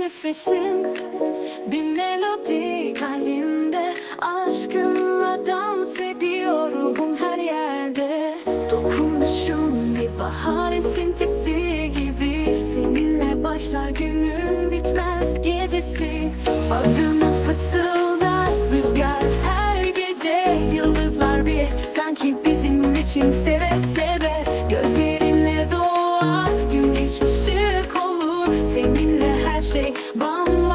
nefesin Bir melodi kalbimde. Aşkınla dans ediyor ruhum her yerde. Dokunuşun bir bahar esintisi gibi. Seninle başlar günün bitmez gecesi. Adını fısıldar rüzgar her gece. Yıldızlar bir sanki bizim için seve seve. Gözlerinle doğar güneş ışık olur. Seninle her şey bambaşka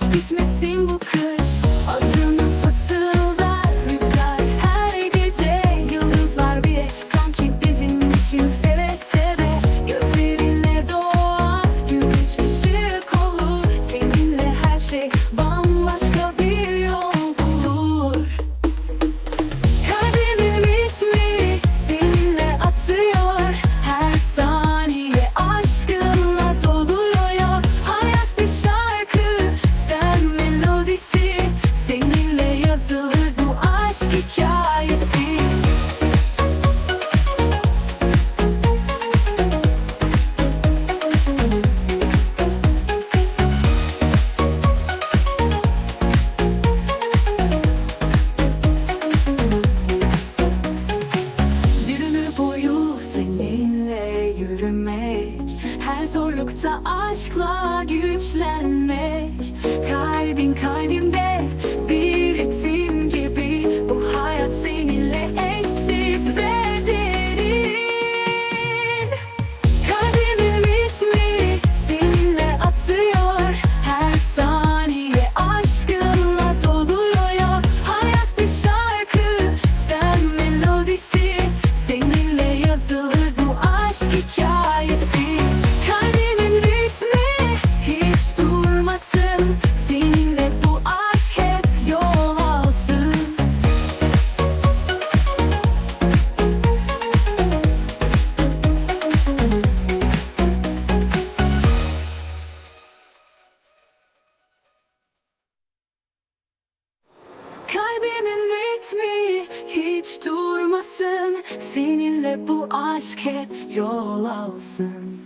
bahar, hiç bitmesin bu Bir ömür boyu seninle yürümek Her zorlukta aşkla güçlenmek Kalbin kalbimde Ritmi hiç durmasın. Seninle bu aşk hep yol alsın